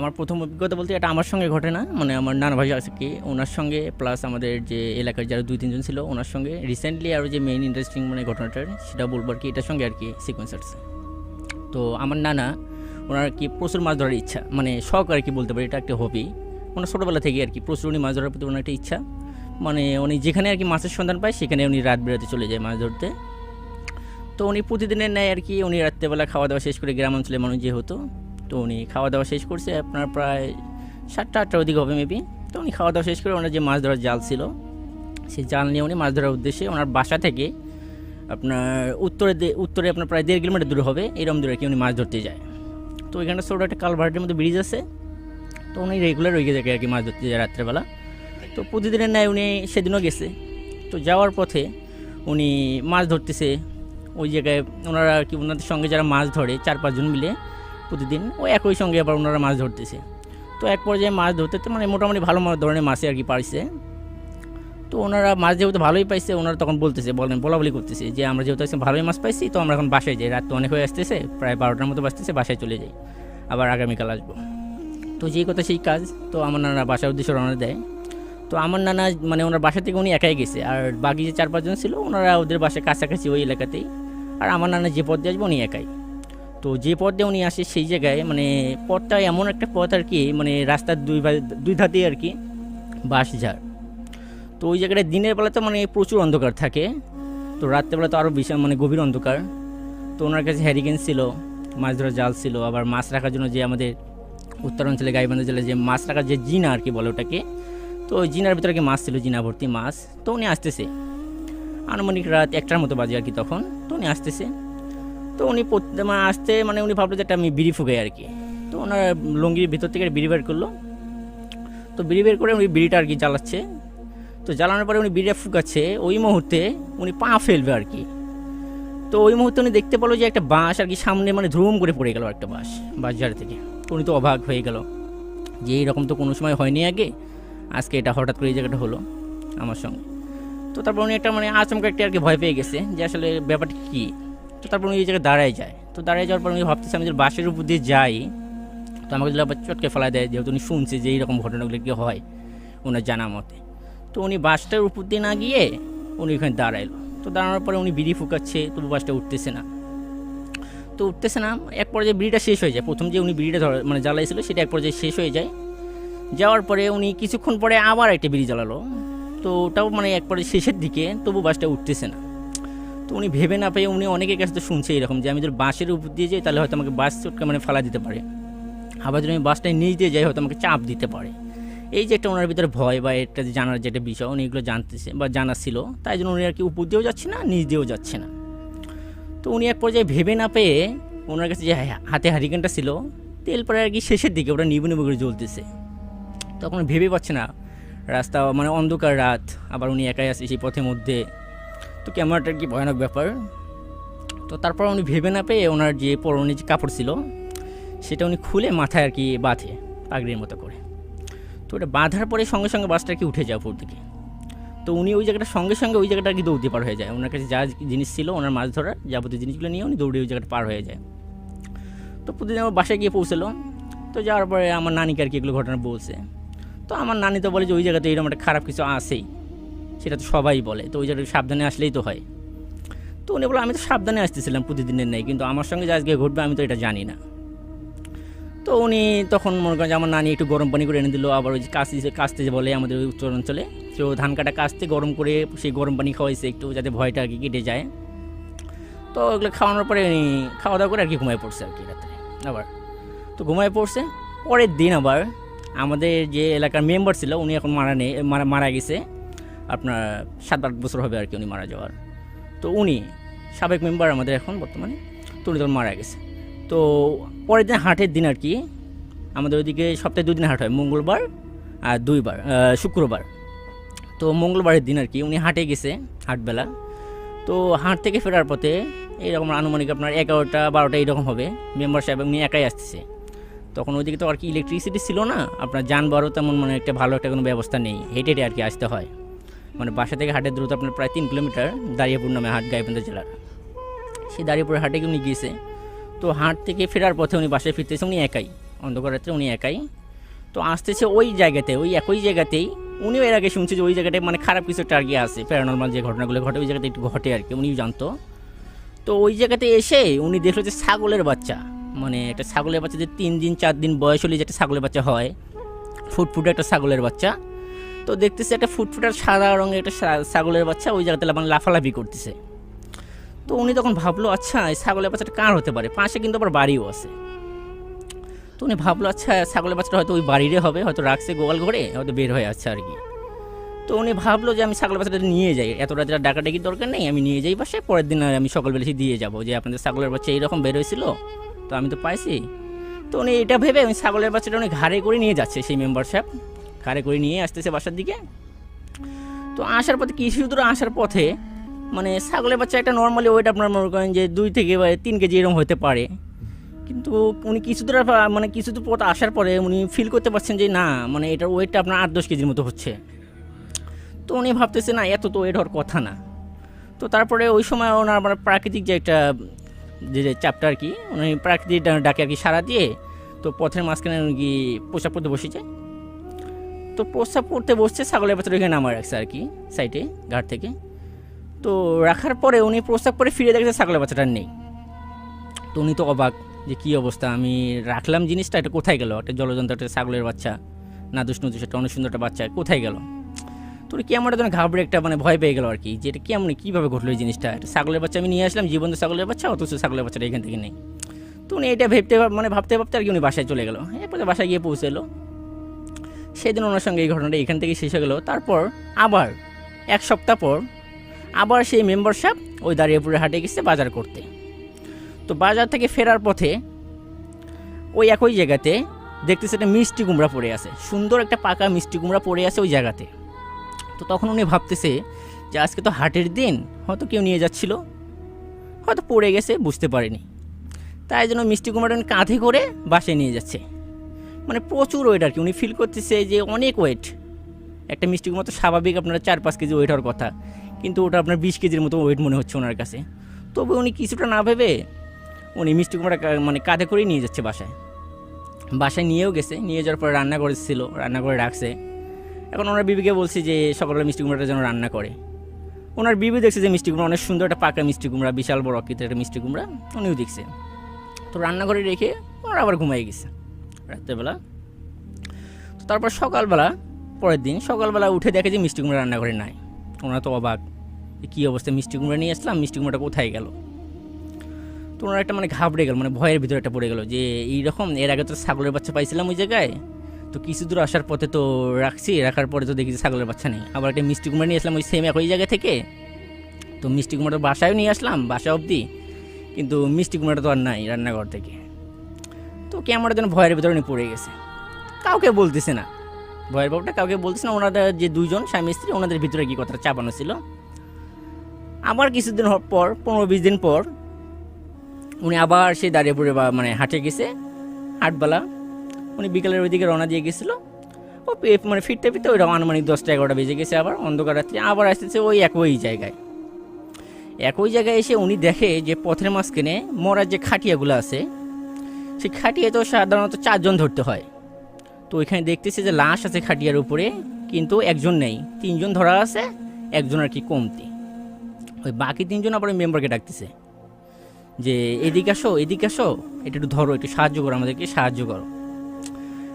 আমার প্রথম অভিজ্ঞতা বলতে এটা আমার সঙ্গে ঘটে না। মানে আমার নানা ভাই আছে কি, ওনার সঙ্গে প্লাস আমাদের যে এলাকার যারা দুই, তিনজন ছিল, ওনার সঙ্গে রিসেন্টলি আরও যে মেইন ইন্টারেস্টিং মানে ঘটনাটা সেটা বলব আর কি, এটার সঙ্গে আর কি সিকোয়েন্স আসছে তো আমার নানা, ওনার কি প্রচুর মাছ ধরার ইচ্ছা মানে শখ আর কি বলতে পারি, এটা একটা হবি ওনার ছোটোবেলা থেকে আর কি প্রচুর উনি মাছ ধরার প্রতি ওনার একটা ইচ্ছা। মানে উনি যেখানে আর কি মাছের সন্ধান পায়, সেখানে উনি রাত বেড়াতে চলে যায় মাছ ধরতে। তো উনি প্রতিদিনের ন্যায় আর কি, উনি রাত্রেবেলা খাওয়া দাওয়া শেষ করে গ্রাম অঞ্চলের মানুষ যেহেতু তো উনি খাওয়া দাওয়া শেষ করছে, আপনার প্রায় সাতটা, আটটার ওদিকে হবে মেবি তো উনি খাওয়া দাওয়া শেষ করে ওনার যে মাছ ধরার জাল ছিল, সেই জাল নিয়ে উনি মাছ ধরার উদ্দেশ্যে ওনার বাসা থেকে আপনার উত্তরে উত্তরে আপনার প্রায় দেড় কিলোমিটার দূরে হবে এরকম দূরে কি উনি মাছ ধরতে যায়। তো ওইখানে ছোটো একটা কালভার্টের মধ্যে ব্রিজ আছে, তো উনি রেগুলার ওই জায়গায় আর কি মাছ ধরতে যায় রাত্রেবেলা। তো প্রতিদিনের ন্যায় উনি সেদিনও গেছে। তো যাওয়ার পথে উনি মাছ ধরতেছে, ওই জায়গায় ওনারা কি ওনাদের সঙ্গে যারা মাছ ধরে, চার পাঁচজন মিলে প্রতিদিন ওই একই সঙ্গে আবার ওনারা মাছ ধরতেছে। তো এক পর্যায়ে মাছ ধরতে মানে মোটামুটি ভালো ধরনের মাছই আর কি পাইছে। তো ওনারা মাছ যেহেতু ভালোই পাইছে, ওনারা তখন বলতেছে, বলেন বলা বলি করতেছে যে, আমরা যেহেতু ভালোই মাছ পাইছি, তো আমরা এখন বাসায় যাই। রাত তো অনেক হয়ে আসতেছে, প্রায় বারোটার মতো বাজতেছে, বাসায় চলে যাই। আবার আগামীকাল আসব। তো যেই কথা সেই কাজ, তো আমার নানা বাসার উদ্দেশ্যে রওনা দেয়। তো আমার নানা মানে ওনার বাসা থেকে উনি একাই গেছে। আর বাকি যে চার পাঁচজন ছিল, ওনারা ওদের বাসার কাছাকাছি ওই এলাকাতেই। আর আমার নানা যে পথ দিয়ে আসবে, উনি একাই। তো যে পথ উনি আসে সেই জায়গায় মানে পথটা এমন একটা পথ আর কি মানে রাস্তার দুই দুই ধাতেই আর কি, বাঁশ ঝাড়। তো ওই জায়গাটা দিনের বেলা তো মানে প্রচুর অন্ধকার থাকে। তো রাত্রেবেলা তো আরও বিশাল মানে গভীর অন্ধকার। তো ওনার কাছে হ্যারিকেন ছিল, মাছ ধরার জাল ছিল, আবার মাছ রাখার জন্য যে আমাদের উত্তরাঞ্চলে গাইবান্ধা জেলায় যে মাছ রাখার যে জিনা আর কি বলে ওটাকে, তো ওই জিনার ভিতরে কি মাছ ছিল, জিনা ভর্তি মাছ। তো উনি আসতেছে। আনুমানিক রাত একটার মতো বাজে আর কি তখন। তো উনি আসতেছে। তো উনি মানে আসতে মানে উনি ভাবলো যে একটা আমি বিড়ি ফুগাই আর কি। তো ওনার লুঙ্গির ভিতর থেকে বিড়ি বের করল। তো বিড়ি বের করে উনি বিড়িটা আর কি জ্বালাচ্ছে। তো জ্বালানোর পরে উনি বিড়িটা ফুকাচ্ছে ওই মুহূর্তে উনি পা ফেলবে আর কি। তো ওই মুহূর্তে উনি দেখতে পেল যে একটা বাঁশ আর কি সামনে মানে ধ্রুম করে পড়ে গেল একটা বাঁশ বাঁশ ঝাড় থেকে উনি তো অবাক হয়ে গেল যে এইরকম তো কোনো সময় হয়নি আগে। আজকে এটা হঠাৎ করে এই জায়গাটা হলো আমার সঙ্গে। তো তারপর উনি একটা মানে আচমকা একটা আর কি ভয় পেয়ে গেছে যে আসলে ব্যাপারটা কী? তো তারপর উনি এই জায়গায় দাঁড়ায় যায়। তো দাঁড়ায় যাওয়ার পর উনি ভাবতেছে, আমি যদি বাসের উপর দিয়ে যাই, তো আমাকে যদি আবার চটকে ফেলা দেয়, যেহেতু উনি শুনছে যে এইরকম ঘটনাগুলো কি হয় ওনার জানা মতে। তো উনি বাসটার উপর দিয়ে না গিয়ে উনি ওখানে দাঁড়াইলো। তো দাঁড়ানোর পরে উনি বিড়ি ফুকাচ্ছে, তবু বাসটা উঠতেছে না। তো উঠতেছে না, এক পর্যায়ে বিড়িটা শেষ হয়ে যায়। প্রথম যে উনি বিড়িটা ধর মানে জ্বালাইছিল, সেটা এক পর্যায়ে শেষ হয়ে যায়। যাওয়ার পরে উনি কিছুক্ষণ পরে আবার একটা বিড়ি জ্বালালো। তো ওটাও মানে এক পরে শেষের দিকে, তবু বাসটা উঠতেছে না। তো উনি ভেবে না পেয়ে উনি অনেকের কাছে তো শুনছে এরকম যে আমি যদি বাসের উপর দিয়ে যাই তাহলে হয়তো আমাকে বাস চটকা মানে ফালা দিতে পারে। আবার যদি আমি বাসটায় নিচ দিয়ে যাই হয়তো আমাকে চাপ দিতে পারে। এই যে একটা ওনার ভিতরে ভয় বা যে জানার যেটা বিষয়, উনি এগুলো জানতেছে বা জানা ছিল, তাই জন্য উনি আর কি উপর দিয়েও যাচ্ছে না, নিচ দিয়েও যাচ্ছে না। তো উনি এক পর্যায়ে ভেবে না পেয়ে ওনার কাছে যে হাতে হারিকেনটা ছিল তেল পরে আর কি শেষের দিকে ওটা নিবু নিবু করে জ্বলতেছে। তখন ভেবে পাচ্ছে না, রাস্তা মানে অন্ধকার রাত, আবার উনি একাই আছে সেই পথের মধ্যে। তো ক্যামেরাটার কি ভয়ানক ব্যাপার। তো তারপর উনি ভেবে না পেয়ে ওনার যে পরনে যে কাপড় ছিল, সেটা উনি খুলে মাথায় আর কি বাঁধে পাগড়ির মতো করে। তো ওটা বাঁধার পরে সঙ্গে সঙ্গে বাসটা কি উঠে যায় উপর দিকে। তো উনি ওই জায়গাটা সঙ্গে সঙ্গে ওই জায়গাটা আর কি দৌড়তে পার হয়ে যায়। ওনার কাছে যা জিনিস ছিল, ওনার মাছ ধরার যাবতীয় জিনিসগুলো নিয়ে উনি দৌড়ে ওই জায়গাটা পার হয়ে যায়। তো প্রতিদিন আমার বাসায় গিয়ে পৌঁছলো। তো যাওয়ার পরে আমার নানিকে আর কি এগুলো ঘটনা বলছে। তো আমার নানি তো বলে যে ওই জায়গাতে এরকম একটা খারাপ কিছু আসেই সেটা তো সবাই বলে। তো ওই জায়গায় সাবধানে আসলেই তো হয়। তো উনি বলে আমি তো সাবধানে আসতেছিলাম প্রতিদিনের নেই কিন্তু আমার সঙ্গে যে আজকে ঘটবে, আমি তো এটা জানি না। তো উনি তখন মনে করেন যে আমার নানি একটু গরম পানি করে এনে দিল, আবার ওই যে কাস্তি বলে আমাদের ওই উত্তর অঞ্চলে, তো ধান কাটা কাস্তে গরম করে সেই গরম পানি খাওয়াইছে একটু, যাতে ভয়টা আর কি কেটে যায়। তো ওগুলো খাওয়ানোর পরে উনি খাওয়া দাওয়া করে আর কি ঘুমায় পড়ছে আর কি রাত্রে, আবার। তো ঘুমায় পড়ছে, পরের দিন আবার আমাদের যে এলাকার মেম্বার ছিল, উনি এখন মারা নেই, মারা মারা গেছে। আপনার সাত আট বছর হবে আর কি উনি মারা যাওয়ার। তো উনি সাবেক মেম্বার আমাদের এখন বর্তমানে, তো উনি তখন মারা গেছে। তো পরের দিন হাটের দিন আর কি, আমাদের ওইদিকে সপ্তাহে দুদিন হাট হয়, মঙ্গলবার আর দুইবার শুক্রবার। তো মঙ্গলবারের দিন আর কি উনি হাটে গেছে, হাটবেলা। তো হাট থেকে ফেরার পথে এইরকম আনুমানিক আপনার এগারোটা, বারোটা এরকম হবে, মেম্বার সাহেব উনি একাই আসতেছে। তখন ওইদিকে তো আর কি ইলেকট্রিসিটি ছিল না, আপনার যানবারও তেমন মানে একটা ভালো একটা কোনো ব্যবস্থা নেই, হেঁটে হেঁটে আর কি আসতে হয়। মানে বাসা থেকে হাটের দূরত্ব আপনার প্রায় তিন কিলোমিটার দাঁড়িয়াপুর নামে হাট গাইবান্ধা জেলার। সেই দাঁড়িয়াপুর হাটে উনি গিয়েছে। তো হাট থেকে ফেরার পথে উনি বাসায় ফিরতেছে, উনি একাই। অন্ধকার রাত্রে উনি একাই। তো আসতেছে ওই জায়গাতে, ওই একই জায়গাতেই উনিও এর আগে শুনছে যে ওই জায়গাটায় মানে খারাপ কিছু একটা আর আছে প্যারানর্মাল যে ঘটনাগুলো ঘটে, ওই জায়গাতে একটু ঘটে আর কি, উনিও জানতো। তো ওই জায়গাতে এসে উনি দেখল যে ছাগলের বাচ্চা। মানে একটা ছাগলের বাচ্চা যে তিন দিন, চার দিন বয়স হলে যে একটা ছাগলের বাচ্চা হয়, ফুটফুটে একটা ছাগলের বাচ্চা। তো দেখতেছি একটা ফুটফুটার সাদা রঙের একটা ছাগলের বাচ্চা ওই জায়গাতে মানে লাফালাফি করতেছে। তো উনি তখন ভাবলো আচ্ছা এই ছাগলের বাচ্চাটা কার হতে পারে? পাশে কিন্তু আবার বাড়িও আছে। তো উনি ভাবলো আচ্ছা ছাগলের বাচ্চাটা হয়তো ওই বাড়িরে হবে, হয়তো রাখছে গোয়াল ঘরে, হয়তো বের হয়ে আছে আর কি তো উনি ভাবলো যে, আমি ছাগলের বাচ্চাটা নিয়ে যাই, এত রাতে ডাকাডাকির দরকার নেই, আমি নিয়ে যাই পাশে পরের দিন আমি সকালবেলা দিয়ে যাব। যে, আপনাদের ছাগলের বাচ্চা এইরকম বের হয়েছিল, তো আমি তো পাইছি। তো উনি এটা ভেবে উনি ছাগলের বাচ্চাটা উনি ঘাড়ে করে নিয়ে যাচ্ছে সেই মেম্বারশিপ ঘাড়ে করে নিয়ে আসতেছে বাসার দিকে। তো আসার পথে কিছু দূর আসার পথে মানে ছাগলের বাচ্চা একটা নর্মালি ওয়েট আপনার মনে করেন যে দুই থেকে তিন কেজি এরকম হতে পারে। কিন্তু উনি কিছু দূর মানে কিছু দূর পথ আসার পরে উনি ফিল করতে পারছেন যে না মানে এটার ওয়েটটা আপনার আট দশ কেজির মতো হচ্ছে। তো উনি ভাবতেছে, না, এত তো ওয়েট হওয়ার কথা না। তো তারপরে ওই সময় ওনার মানে প্রাকৃতিক যে একটা, যে যে চাপটা আর কি, উনি প্রাকৃতিক ডাকে আর কি সারা দিয়ে, তো পথের মাঝখানে উনি কি পোশাক পরতে বসেছে। তো প্রস্রাব করতে বসছে, ছাগলের বাচ্চাটা ওইখানে নামা রাখছে আর কি সাইডে ঘাট থেকে। তো রাখার পরে উনি প্রস্তাব করে ফিরে দেখছে ছাগলের বাচ্চাটা নেই। তো উনি তো অবাক যে কী অবস্থা, আমি রাখলাম জিনিসটা, এটা কোথায় গেল? একটা জলজন্ত, একটা ছাগলের বাচ্চা না দুষ্ণু একটা অনেক সুন্দর একটা বাচ্চা, কোথায় গেল? তো কেমন একটা ঘাবড়ে একটা মানে ভয় পেয়ে গেল আর কি, যে এটা কেমন, কীভাবে ঘটলো এই জিনিসটা? একটা ছাগলের বাচ্চা আমি নিয়ে আসলাম, জীবন্ত ছাগলের বাচ্চা, অথচ ছাগলের বাচ্চাটা এখান থেকে নেই। তো উনি এটা ভেবতে ভাব- মানে ভাবতে ভাবতে আর কি উনি বাসায় চলে গেল। এরপরে বাসায় গিয়ে পৌঁছালো। সেদিন ওনার সঙ্গে এই ঘটনাটা এখান থেকে শেষ হয়ে গেল। তারপর আবার এক সপ্তাহ পর আবার সেই মেম্বারশিপ ওই দাঁড়িয়েপুরে হাটে গেছে বাজার করতে। তো বাজার থেকে ফেরার পথে ওই একই জায়গাতে দেখতেছে একটা মিষ্টি কুমড়া পড়ে আছে। সুন্দর একটা পাকা মিষ্টি কুমড়া পড়ে আছে ওই জায়গাতে। তো তখন উনি ভাবতেছে যে আজকে তো হাটের দিন, হয়তো কেউ নিয়ে যাচ্ছিল, হয়তো পড়ে গেছে, বুঝতে পারেনি। তাই জন্য মিষ্টি কুমড়াটা কাঁধে করে বাসায় নিয়ে যাচ্ছে। মানে প্রচুর ওয়েট আর কি। উনি ফিল করতেছে যে অনেক ওয়েট একটা মিষ্টি কুমড়া তো স্বাভাবিক আপনার চার পাঁচ কেজি ওয়েট হওয়ার কথা। কিন্তু ওটা আপনার বিশ কেজির মতো ওয়েট মনে হচ্ছে ওনার কাছে। তবে উনি কিছুটা না ভেবে উনি মিষ্টি কুমড়া মানে কাঁধে করেই নিয়ে যাচ্ছে বাসায়। বাসায় নিয়েও গেছে। নিয়ে যাওয়ার পরে রান্না করেছিল, রান্না করে রাখছে। এখন ওনার বিবিকে বলছি যে সকালবেলা মিষ্টি কুমড়াটা যেন রান্না করে। ওনার বিবি দেখছে যে মিষ্টি কুমড়া অনেক সুন্দর একটা পাকা মিষ্টি কুমড়া, বিশাল বড় আকৃতির একটা মিষ্টি কুমড়া। উনিও দেখছে। তো রান্না করে রেখে ওনারা আবার ঘুমাই গেছে। রাত্রেবেলা। তারপর সকালবেলা, পরের দিন সকালবেলা উঠে দেখে যে মিষ্টি কুমড়া রান্নাঘরে নাই। ওনারা তো অবাক কী অবস্থা, মিষ্টি কুমড়া নিয়ে আসলাম, মিষ্টি কুমড়াটা কোথায় গেল? তো ওনারা একটা মানে ঘাবড়ে গেল মানে ভয়ের ভিতরে একটা পড়ে গেল যে এইরকম, এর আগে তো ছাগলের বাচ্চা পাইছিলাম ওই জায়গায়, তো কিছু দূর আসার পথে তো রাখছি, রাখার পরে তো দেখি ছাগলের বাচ্চা নেই। আবার একটা মিষ্টি কুমড়া নিয়ে আসলাম ওই সেম একই জায়গা থেকে, তো মিষ্টি কুমড়াটা বাসায়ও নিয়ে আসলাম, বাসা অবধি, কিন্তু মিষ্টি কুমড়াটা তো আর নাই রান্নাঘর থেকে। তো ক্যামেরা যেন ভয়ের ভিতরে উনি পড়ে গেছে। কাউকে বলতেছে না। ভয়ের বাবুটা কাউকে বলতেছে না, ওনাদের যে দুজন স্বামী স্ত্রী, ওনাদের ভিতরে কি কথাটা চাপানো ছিল। আবার কিছুদিন পর, পনেরো বিশ দিন পর, উনি আবার সেই দাঁড়িয়ে পড়ে বা মানে হাটে গেছে। হাটবেলা উনি বিকেলের ওইদিকে রওনা দিয়ে গেছিল। ও মানে ফিরতে ফিরতে ওই আনুমানিক দশটা এগারোটা বেজে গেছে আবার অন্ধকার রাত্রে। আবার আসতেছে ওই একই জায়গায়। একই জায়গায় এসে উনি দেখে যে পথের মাঝখানে মরার যে খাটিয়াগুলো আছে সেই খাটিয়া তো সাধারণত চারজন ধরতে হয়। তো ওইখানে দেখতেছি যে লাশ আছে খাটিয়ার উপরে, কিন্তু একজন নেই। তিনজন ধরা আছে, একজন আর কি কমতি। ওই বাকি তিনজন আবার ওই মেম্বারকে ডাকতেছে। যে, এদিকে আসো এদিকে আসো। এটা একটু ধরো, একটু সাহায্য করো আমাদেরকে, সাহায্য করো।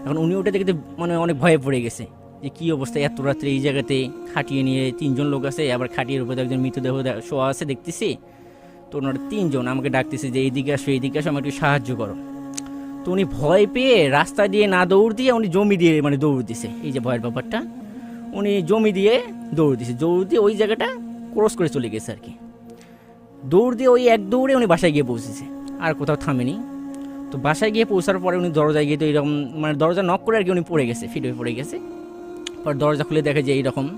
এখন উনি ওটা দেখতে মানে অনেক ভয়ে পড়ে গেছে। যে কী অবস্থা, এত রাত্রে এই জায়গাতে খাটিয়ে নিয়ে তিনজন লোক আছে, আবার খাটিয়ের উপরে একজন মৃতদেহ শোয়া আছে দেখতেছি। তো ওনারা তিনজন আমাকে ডাকতেছে যে এইদিকে আসো এইদিকে আসো, আমাকে একটু সাহায্য করো। তো উনি ভয় পেয়ে রাস্তা দিয়ে না দৌড় দিয়ে উনি জমি দিয়ে মানে দৌড় দিছে। এই যে ভয়ের ব্যাপারটা। উনি জমি দিয়ে দৌড় দিছে। দৌড় দিয়ে ওই জায়গাটা ক্রস করে চলে গেছে আর কি। দৌড় দিয়ে ওই এক দৌড়ে উনি বাসায় গিয়ে পৌঁছেছে। আর কোথাও থামেনি। তো বাসায় গিয়ে পৌঁছার পরে উনি দরজায় গিয়ে তো এরকম মানে দরজা নক করে আর কি উনি পড়ে গেছে, ফিট হয়ে পড়ে গেছে। পর দরজা খুলে দেখে যে এইরকম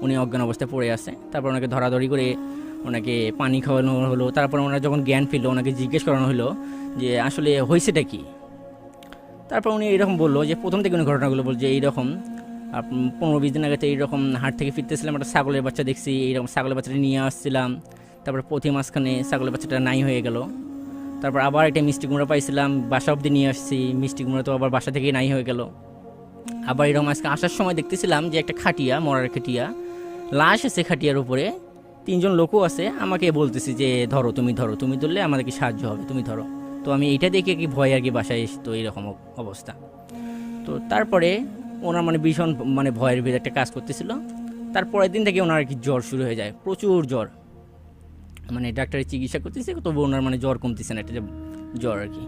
উনি অজ্ঞান অবস্থায় পড়ে আছে। তারপর ওনাকে ধরাধরি করে ওনাকে পানি খাওয়ানো হলো। তারপর ওনার যখন জ্ঞান ফিরলো, ওনাকে জিজ্ঞেস করানো হলো যে, আসলে হয়েছেটা কি? তারপর উনি এরকম বলল যে, প্রথম থেকে উনি ঘটনাগুলো বলছে যে, এইরকম পনেরো বিশ দিন আগে তো এইরকম হাট থেকে ফিরতেছিলাম, একটা ছাগলের বাচ্চা দেখছি, এইরকম ছাগলের বাচ্চাটা নিয়ে আসছিলাম। তারপর প্রতি মাঝখানে ছাগলের বাচ্চাটা নাই হয়ে গেল। তারপর আবার একটা মিষ্টি কুমড়া পাইছিলাম, বাসা অব্দি নিয়ে আসছি, মিষ্টি কুমড়া তো আবার বাসা থেকেই নাই হয়ে গেল। আবার এরকম আজকে আসার সময় দেখতেছিলাম যে, একটা খাটিয়া, মরার খাটিয়া, লাশ আছে খাটিয়ার উপরে, তিনজন লোকও আছে, আমাকে বলতেছি যে, ধরো, তুমি ধরো, তুমি ধরলে আমাদেরকে সাহায্য হবে, তুমি ধরো। তো আমি এইটা দেখে কি ভয় আর কি বাসায় তো এরকম অবস্থা। তো তারপরে ওনার মানে ভীষণ মানে ভয়ের ভিতরে একটা কাজ করতেছিল। তারপরের দিন থেকে ওনার আর কি জ্বর শুরু হয়ে যায়, প্রচুর জ্বর। মানে ডাক্তারের চিকিৎসা করতেছে তবু ওনার মানে জ্বর কমতেছে না, একটা জ্বর আর কি।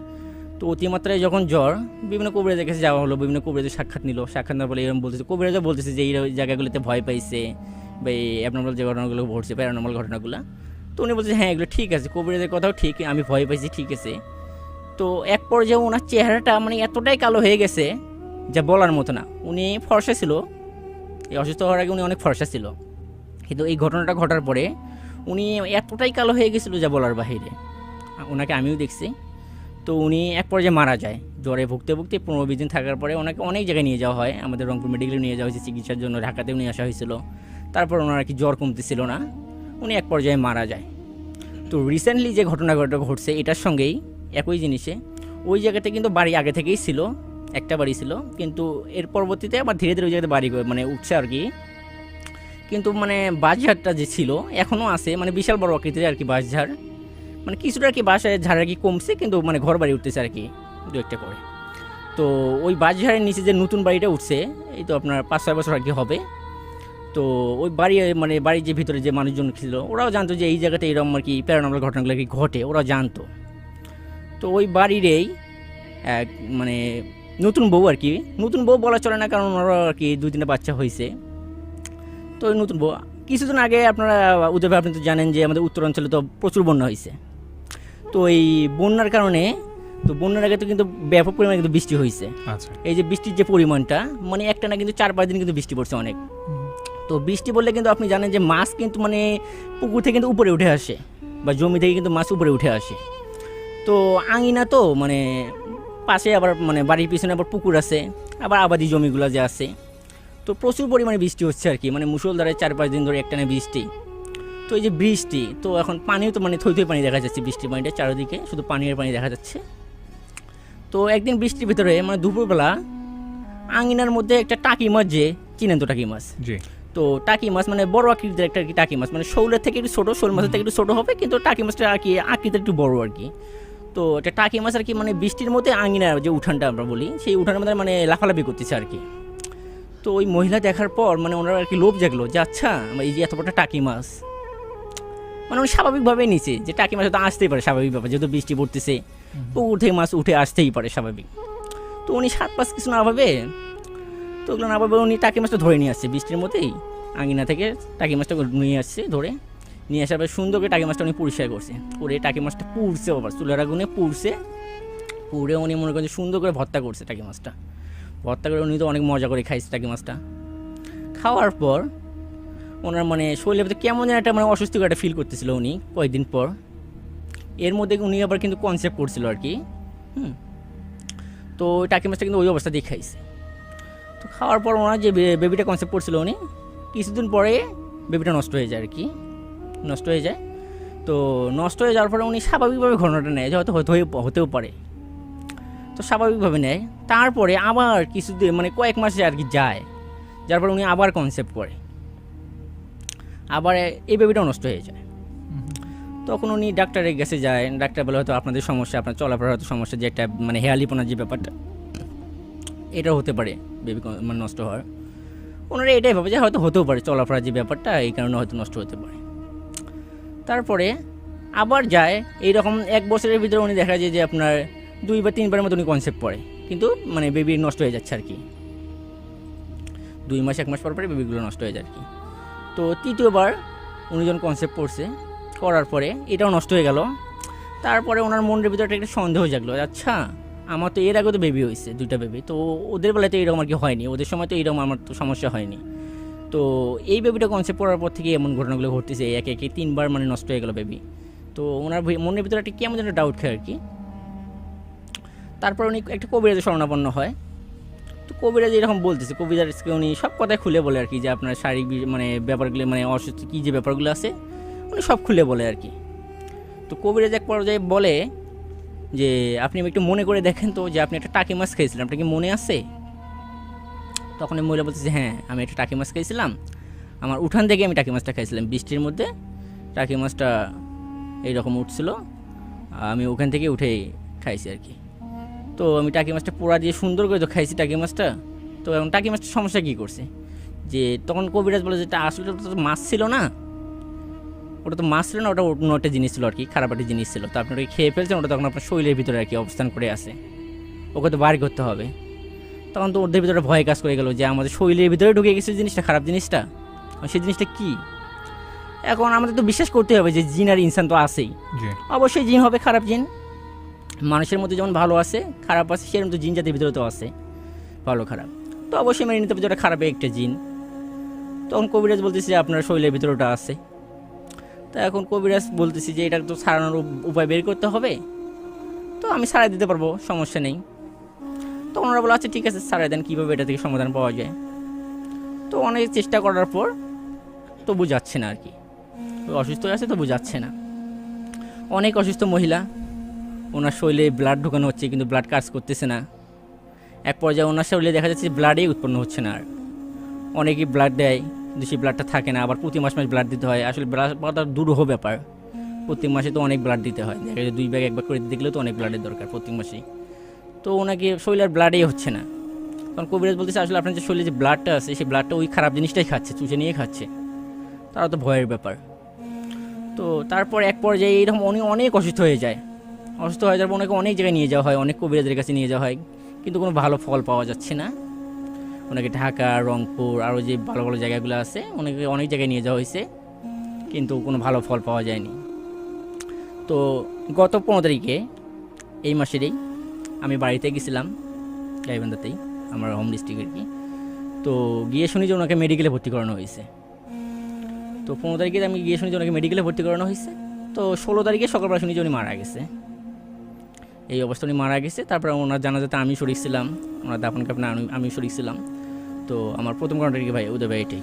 তো অতিমাত্রায় যখন জ্বর, বিভিন্ন কবিরাজের কাছে যাওয়া হলো, বিভিন্ন কবিরাজের সাক্ষাৎ নিল, সাক্ষাৎ নেওয়ার পরে এরকম বলতেছে কবিরাজও বলতেছে যে এই জায়গাগুলোতে ভয় পাইছে বা এই অ্যাবনর্মাল যে ঘটনাগুলো ঘটছে প্যারানর্মাল ঘটনাগুলো। তো উনি বলছে হ্যাঁ এগুলো ঠিক আছে কবিরাজের কথাও ঠিক, আমি ভয় পাইছি, ঠিক আছে। তো এক পর্যায়ে ওনার চেহারাটা মানে এতটাই কালো হয়ে গেছে যা বলার মতো না। উনি ফর্সা ছিল। এই অসুস্থ হওয়ার আগে উনি অনেক ফর্সা ছিল। কিন্তু এই ঘটনাটা ঘটার পরে উনি এতটাই কালো হয়ে গেছিল যা বলার বাহিরে। ওনাকে আমিও দেখছি। তো উনি এক পর্যায়ে মারা যায়। জ্বরে ভুগতে ভুগতে পনেরো বিশ দিন থাকার পরে ওনাকে অনেক জায়গায় নিয়ে যাওয়া হয়। আমাদের রংপুর মেডিকেলে নিয়ে যাওয়া হয়েছে, চিকিৎসার জন্য ঢাকাতেও নিয়ে আসা হয়েছিল। তারপর ওনার কি জ্বর কমতেছিল না। উনি এক পর্যায়ে মারা যায়। তো রিসেন্টলি যে ঘটনা ঘটনাটা ঘটছে, এটার সঙ্গেই একই জিনিসে। ওই জায়গাতে কিন্তু বাড়ি আগে থেকেই ছিল, একটা বাড়ি ছিল। কিন্তু এর পরবর্তীতে আবার ধীরে ধীরে ওই জায়গাতে বাড়ি মানে উঠছে আর কি। কিন্তু মানে বাঁশঝাড়টা যে ছিল, এখনও আছে। মানে বিশাল বড় আকৃতির আর কি বাঁশঝাড়। মানে কিছুটা আর কি বাসায় ঝাড় আর কি কমছে, কিন্তু মানে ঘর বাড়ি উঠতেছে আর কি দু একটা করে। তো ওই বাঁশঝাড়ের নিচে যে নতুন বাড়িটা উঠছে, এই তো আপনার পাঁচ ছয় বছর আর কি হবে। তো ওই বাড়ি মানে বাড়ির যে ভিতরে যে মানুষজন ছিল, ওরাও জানতো যে এই জায়গাতে এরকম আর কি প্যারানর্মাল ঘটনাগুলো কি ঘটে। ওরা জানতো। তো ওই বাড়িরই এক মানে নতুন বউ আর কি। নতুন বউ বলা চলে না কারণ ওরা আর কি দুই তিনটা বাচ্চা হয়েছে তো ওই নতুন বউ কিছুদিন আগে আপনারা উদয় আপনি তো জানেন যে আমাদের উত্তরাঞ্চলে তো প্রচুর বন্যা হয়েছে তো এই বন্যার কারণে তো বন্যার আগে তো কিন্তু ব্যাপক পরিমাণে কিন্তু বৃষ্টি হয়েছে আচ্ছা। এই যে বৃষ্টির যে পরিমাণটা মানে একটা না কিন্তু চার পাঁচ দিন কিন্তু বৃষ্টি পড়ছে অনেক। তো বৃষ্টি বললে কিন্তু আপনি জানেন যে মাছ কিন্তু মানে পুকুর থেকে কিন্তু উপরে উঠে আসে বা জমি থেকে কিন্তু মাছ উপরে উঠে আসে। তো আঙিনা তো মানে পাশে আবার মানে বাড়ির পিছনে আবার পুকুর আছে আবার আবাদি জমিগুলো যে আছে। তো প্রচুর পরিমাণে বৃষ্টি হচ্ছে আর কি মানে মুসলধারে চার পাঁচ দিন ধরে একটানা বৃষ্টি। তো এই যে বৃষ্টি তো এখন পানিও তো মানে থই থই পানি দেখা যাচ্ছে বৃষ্টির পানিটা চারিদিকে শুধু পানির পানি দেখা যাচ্ছে। তো একদিন বৃষ্টির ভিতরে মানে দুপুরবেলা আঙিনার মধ্যে একটা টাকি মাছ যে চিনেন তো টাকি মাছ? তো টাকি মাছ মানে বড় আকৃতির একটা আর কি টাকি মাছ মানে শৌলের থেকে একটু ছোটো শোল মাছের থেকে একটু ছোটো হবে কিন্তু টাকি মাছটা আর কি আকৃতির একটু বড় আর কি। তো এটা টাকি মাছ আর কি মানে বৃষ্টির মধ্যে আঙিনার যে উঠানটা আমরা বলি সেই উঠানের মধ্যে মানে লাফালাফি করতেছে আর কি। তো ওই মহিলা দেখার পর মানে ওনার আর কি লোভ জাগলো যে আচ্ছা এই যে এত বড় টাকি মাছ। মানে উনি স্বাভাবিকভাবেই নিচে যে টাকি মাছ তো আসতেই পারে স্বাভাবিকভাবে যেহেতু বৃষ্টি পড়তেছে। পুকুর থেকে মাছ উঠে আসতেই পারে স্বাভাবিক। তো উনি সাত পাঁচ কিছু না ভাবে তো ওগুলো না ভাবে উনি টাকি মাছটা ধরে নিয়ে আসছে বৃষ্টির মধ্যেই। আঙিনা থেকে টাকি মাছটা নিয়ে আসছে ধরে। নিয়ে আসার পরে সুন্দর করে টাকি মাছটা উনি পরিষ্কার করছে। করে টাকি মাছটা পুড়ছে আবার, চুলের আগুনে পুড়ছে। পুড়ে উনি মনে করেন সুন্দর করে ভর্তা করছে টাকি মাছটা। ভর্তা করে উনি তো অনেক মজা করে খাইছে টাকি মাছটা। খাওয়ার পর ওনার মানে ভিতরে কেমন যেন একটা মানে অস্বস্তিকর একটা ফিল করতেছিল উনি কয়েকদিন পর। এর মধ্যে উনি আবার কিন্তু কনসেপ্ট করছিল আর কি, হুম। তো টাকি মাছটা কিন্তু ওই অবস্থা দিয়ে খাইছে। তো খাওয়ার পর ওনার যে বেবিটা কনসেপ্ট করছিল উনি, কিছুদিন পরে বেবিটা নষ্ট হয়ে যায় আর কি। নষ্ট হয়ে যায়। তো নষ্ট হয়ে যাওয়ার পরে উনি স্বাভাবিকভাবে ঘটনাটা নেয়, যে হয়তো হতে হতেও পারে। তো স্বাভাবিকভাবে নেয়। তারপরে আবার কিছুদিন মানে কয়েক মাসে আর কি যায়। যার পরে উনি আবার কনসেপ্ট করে। আবার এই বেবিটাও নষ্ট হয়ে যায়। তখন উনি ডাক্তারের কাছে যায়। ডাক্তার বলে, হয়তো আপনাদের সমস্যা, আপনার চলাফেরা হয়তো সমস্যা, যে একটা মানে হেয়ালিপনার যে ব্যাপারটা, এটাও হতে পারে বেবি মানে নষ্ট হওয়ার। ওনারা এটাই ভাবে যে হয়তো হতেও পারে, চলাফেরার যে ব্যাপারটা, এই কারণে হয়তো নষ্ট হতে পারে। তারপরে আবার যায়, এইরকম এক বছরের ভিতরে উনি দেখা যায় যে আপনার দুই বা তিনবারের মতো উনি কনসেপ্ট পড়ে। কিন্তু মানে বেবি নষ্ট হয়ে যাচ্ছে আর কি দুই মাস, এক মাস পর পরে বেবিগুলো নষ্ট হয়ে যায় আর কি তো তৃতীয়বার উনি যখন কনসেপ্ট পড়ছে, করার পরে এটাও নষ্ট হয়ে গেল। তারপরে ওনার মনের ভিতরে একটা সন্দেহ জাগলো আচ্ছা আমার তো এর আগে তো বেবি হয়েছে, দুইটা বেবি তো ওদের বেলায় তো এরকম আর কি হয়নি। ওদের সময় তো এরকম, আমার তো সমস্যা হয়নি। তো এই বেবিটা কনসেপ্ট পড়ার পর থেকে এমন ঘটনাগুলো ঘটতেছে, একে একে তিনবার মানে নষ্ট হয়ে গেল বেবি তো ওনার মনের ভিতরে একটা কেমন যেন ডাউট খায় আর কি। তারপর উনি একটা কবিরাজে শরণাপন্ন হয়। তো কবিরাজ এরকম বলতেছে, কবিরাজকে উনি সব কথাই খুলে বলে আর কি, যে আপনার শারীরিক মানে ব্যাপারগুলো মানে অসুস্থ কী যে ব্যাপারগুলো আছে, উনি সব খুলে বলে আর কি। তো কবিরাজ এক পর্যায়ে বলে যে, আপনি একটু মনে করে দেখেন তো যে আপনি একটা টাকি মাছ খেয়েছিলেন, আপনার কি মনে আছে? তখন এই মহিলা বলতেছে হ্যাঁ আমি একটা টাকি মাছ খেয়েছিলাম আমার উঠান থেকে আমি টাকি মাছটা খাইছিলাম। বৃষ্টির মধ্যে টাকি মাছটা এইরকম উঠছিল, আমি ওখান থেকে উঠে খাইছি আর কি। তো আমি টাকি মাছটা পোড়া দিয়ে সুন্দর করে তো খাইছি টাকি মাছটা। তো এখন টাকি মাছটা সমস্যা কী করছে? যে তখন কবিরাজ বলে যে এটা আসলে তো মাছ ছিল না। ওটা তো মাছ ছিল না, ওটা অন্য একটা জিনিস ছিল আর কি, খারাপ একটা জিনিস ছিল। তো আপনি ওটাকে খেয়ে ফেলছেন, ওটা তখন আপনার শরীরের ভিতরে আর কি অবস্থান করে আছে। ওকে তো বার করতে হবে। তখন তো ওদের ভিতরে ভয় কাজ করে গেল যে আমাদের শরীরের ভিতরে ঢুকে গেছে জিনিসটা খারাপ জিনিসটা। সেই জিনিসটা কি? এখন আমাদের তো বিশ্বাস করতে হবে যে জিন আর ইনসান তো আছেই। অবশ্যই জিন হবে খারাপ জিন। মানুষের মধ্যে যেমন ভালো আছে খারাপ আছে সেরকম তো জিন জাতির ভিতরে তো আছে। ভালো খারাপ। তো অবশ্যই মেনে নিতে হবে যে ওটা খারাপ একটা জিন। তখন কবিরাজ বলতেছি যে আপনার শরীরের ভিতরে ওটা আছে। তো এখন কবিরাজ বলতেছি যে এটা তো সারানোর উপায় বের করতে হবে। তো আমি সারাই দিতে পারব সমস্যা নেই। তখন ওনারা বলে আচ্ছা ঠিক আছে সারাই দেন কীভাবে এটা থেকে সমাধান পাওয়া যায়? তো অনেক চেষ্টা করার পর তবু যাচ্ছে না আর কি। অসুস্থ হয়ে আছে, তবু যাচ্ছে না। অনেক অসুস্থ মহিলা, ওনার শরীরে ব্লাড ঢোকানো হচ্ছে, কিন্তু ব্লাড কাজ করতেছে না। এক পর্যায়ে ওনার শরীরে দেখা যাচ্ছে ব্লাডই উৎপন্ন হচ্ছে না আর। অনেকেই ব্লাড দেয়, কিন্তু সেই ব্লাডটা থাকে না। আবার প্রতি মাস মাস ব্লাড দিতে হয়। আসলে ব্লাড পাওয়াটা দুরূহ ব্যাপার। প্রত্যেক মাসে তো অনেক ব্লাড দিতে হয়। দেখা যায় দুই ব্যাগ এক ব্যাগ করে দিতে গেলেও তো অনেক ব্লাডের দরকার প্রত্যেক মাসেই। তো ওনাকে শরীরের ব্লাডই হচ্ছে না। কারণ কবিরাজ বলতেছে, আসলে আপনার যে শরীরে যে ব্লাডটা আছে, সেই ব্লাডটা ওই খারাপ জিনিসটাই খাচ্ছে, চুষে নিয়ে খাচ্ছে। তারা তো ভয়ের ব্যাপার। তো তারপর এক পর্যায়ে এরকম উনি অনেক অসুস্থ হয়ে যায়। অসুস্থ হয়ে যাওয়ার পর ওনাকে অনেক জায়গায় নিয়ে যাওয়া হয়, অনেক কবিরাজের কাছে নিয়ে যাওয়া হয়। কিন্তু কোনো ভালো ফল পাওয়া যাচ্ছে না। ওনাকে ঢাকা, রংপুর, আরও যে ভালো ভালো জায়গাগুলো আছে, ওনাকে অনেক জায়গায় নিয়ে যাওয়া হয়েছে। কিন্তু কোনো ভালো ফল পাওয়া যায়নি। তো গত পনেরো তারিখে, এই মাসেরই আমি বাড়িতে গেছিলাম, গাইবান্ধাতেই, আমার হোম ডিস্ট্রিক্টের কি। তো গিয়ে শুনি যে ওনাকে মেডিকেলে ভর্তি করানো হয়েছে। তো পনেরো তারিখে আমি গিয়ে শুনি যে ওনাকে মেডিকেলে ভর্তি করানো হয়েছে। তো ষোলো তারিখে সকালবেলা শুনি যে উনি মারা গেছে। এই অবস্থা উনি মারা গেছে, তারপর ওনার জানাজাতে আমি শরীর ছিলাম, ওনার দাপন কাপনা আমি আমি ছিলাম। তো আমার প্রথম কন্ট্রাক্ট ভাই? উদয় ভাই এটাই।